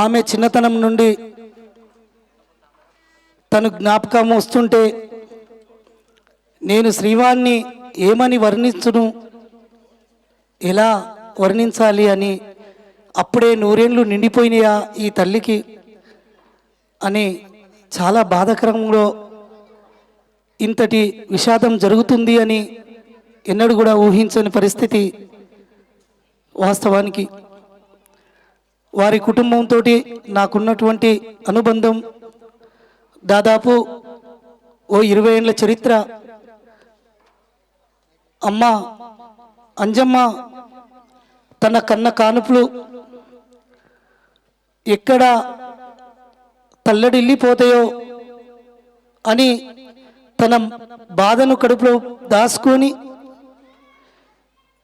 ఆమె చిన్నతనం నుండి తను జ్ఞాపకం వస్తుంటే నేను శ్రీవాణ్ణి ఏమని వర్ణించును? ఎలా వర్ణించాలి అని అప్పుడే నూరేళ్ళు నిండిపోయినాయా ఈ తల్లికి అని చాలా బాధాకరంలో ఇంతటి విషాదం జరుగుతుంది అని ఎన్నడూ కూడా ఊహించని పరిస్థితి వాస్తవానికి. వారి కుటుంబంతో నాకున్నటువంటి అనుబంధం దాదాపు ఓ ఇరవై ఏళ్ళ చరిత్ర. అమ్మ అంజమ్మ తన కన్న కానుపులు ఎక్కడ తల్లడిల్లిపోతాయో అని తన బాధను కడుపులో దాచుకొని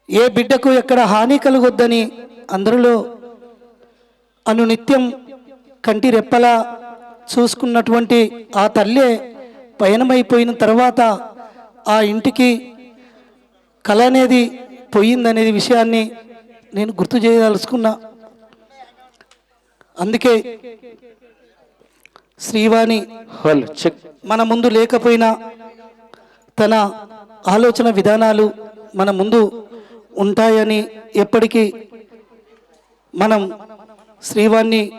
ఏ బిడ్డకు ఎక్కడ హాని కలగొద్దని అందరిలో అనునిత్యం కంటి రెప్పలా చూసుకున్నటువంటి ఆ తల్లే పయనమైపోయిన తర్వాత ఆ ఇంటికి కళ అనేది పోయిందనేది విషయాన్ని నేను గుర్తు చేయదలుచుకున్నా. అందుకే శ్రీవాణి మన ముందు లేకపోయినా తన ఆలోచన విధానాలు మన ముందు ఉంటాయని ఎప్పటికీ మనం శ్రీవాణ్ణి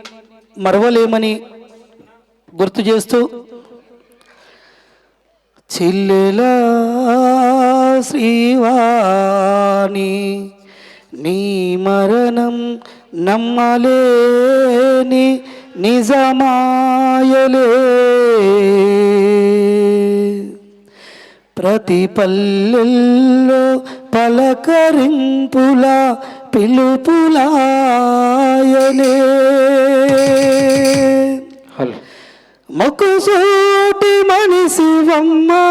మరవలేమని గుర్తు చేస్తూ చెల్లెలా శ్రీవాణి నీ మరణం నమ్మలేని నిజమాయలే. ప్రతి పల్లెల్లో పలకరింపుల పిలుపులాయనే హల్. మొక్కుసూటి మనిషివమ్మా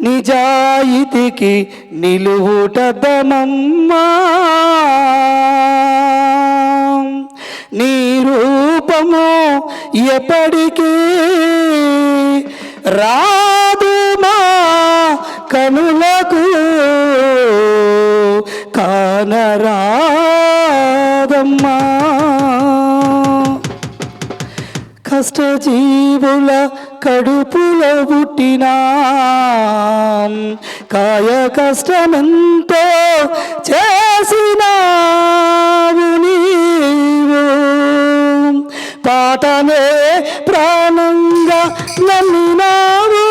నిజాయితీకి నిలువుటదమమ్మా నీ రూపము ఎప్పటికీ రాదు. కష్టజీవుల కడుపుల పుట్టినా. కాయ కష్టమెంతో చేసినావు నీవు. పాటనే ప్రాణంగా నమ్మినావు.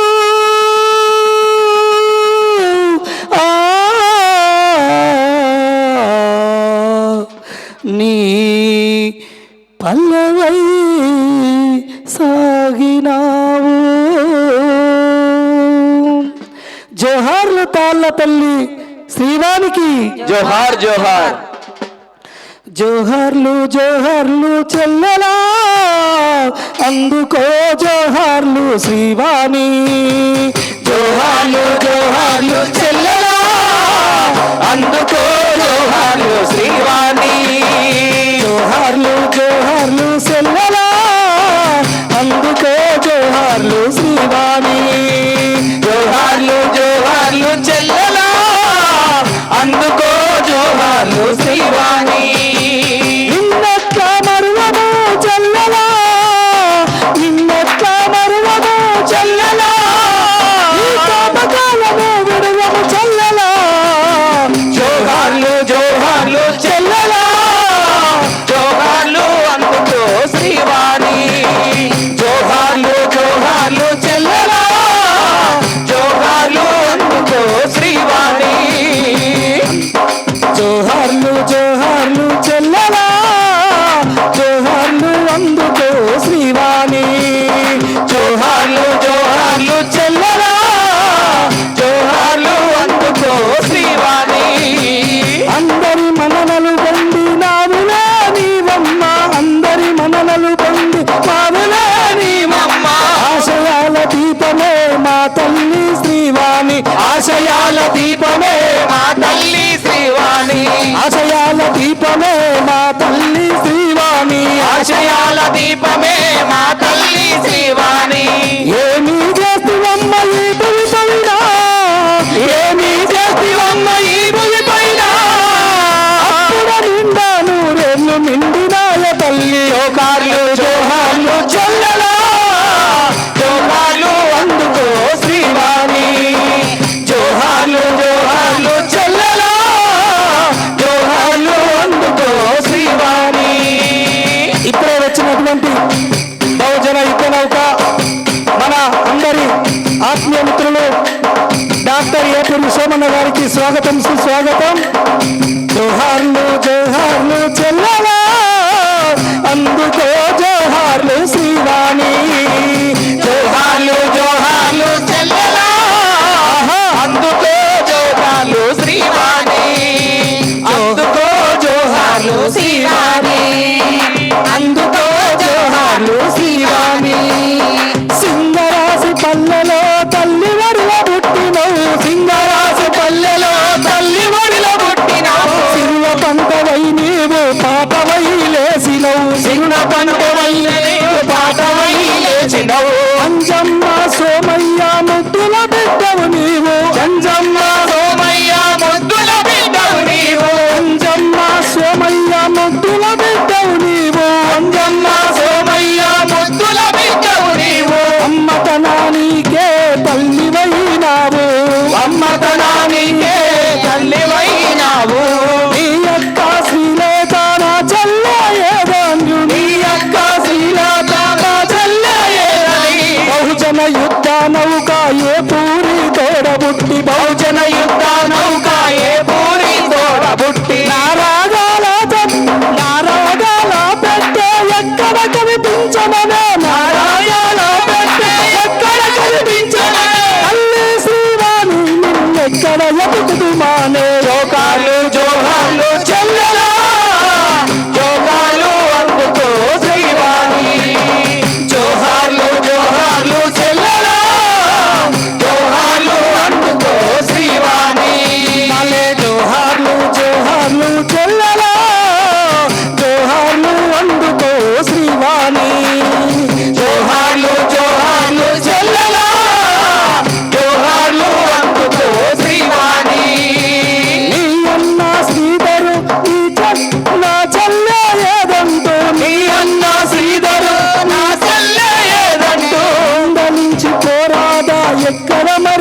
తాళ్ళ తల్లి శ్రీవానికి జోహార్ జోహార్. జోహార్లు జోహార్లు చెల్లెలా? అందుకో జోహార్లు శ్రీవాణి. జోహార్లు జోహార్లు చెల్లెలా? అందుకో జోహార్లు శ్రీవాణి. దీపమే మా తల్లి శ్రీవాణి. ఆశయాల దీపమే మా తల్లి శ్రీవాణి. ఆశయాల దీపమే మా తల్లి శ్రీవాణి. ఏమి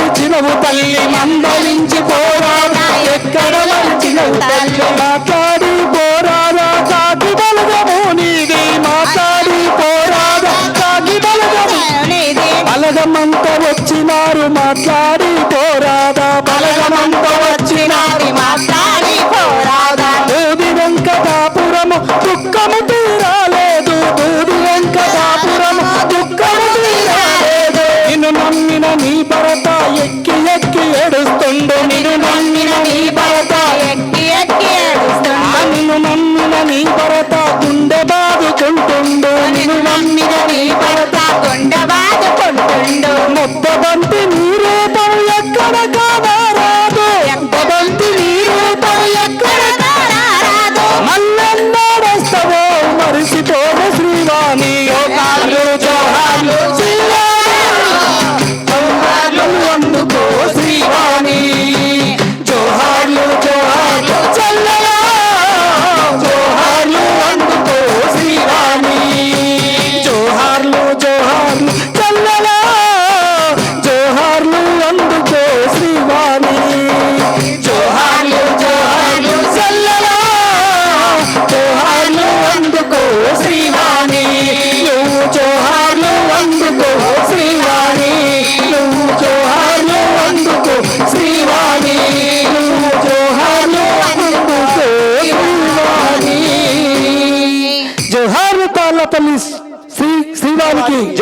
వచ్చినవు తల్లి మందలించి పోరాదా ఎక్కడ వచ్చినవు తల్లి? మాట్లాడి పోరాదా కాకి బలగము నీది మాట్లాడి పోరాదా కాకి బలగము బలగమంత వచ్చినారు మాట్లాడి పోరాదా బలగమంత వచ్చినారు మాట్లాడి పోరాదా వెంకటాపురము దుఃఖము mi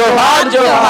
九八九八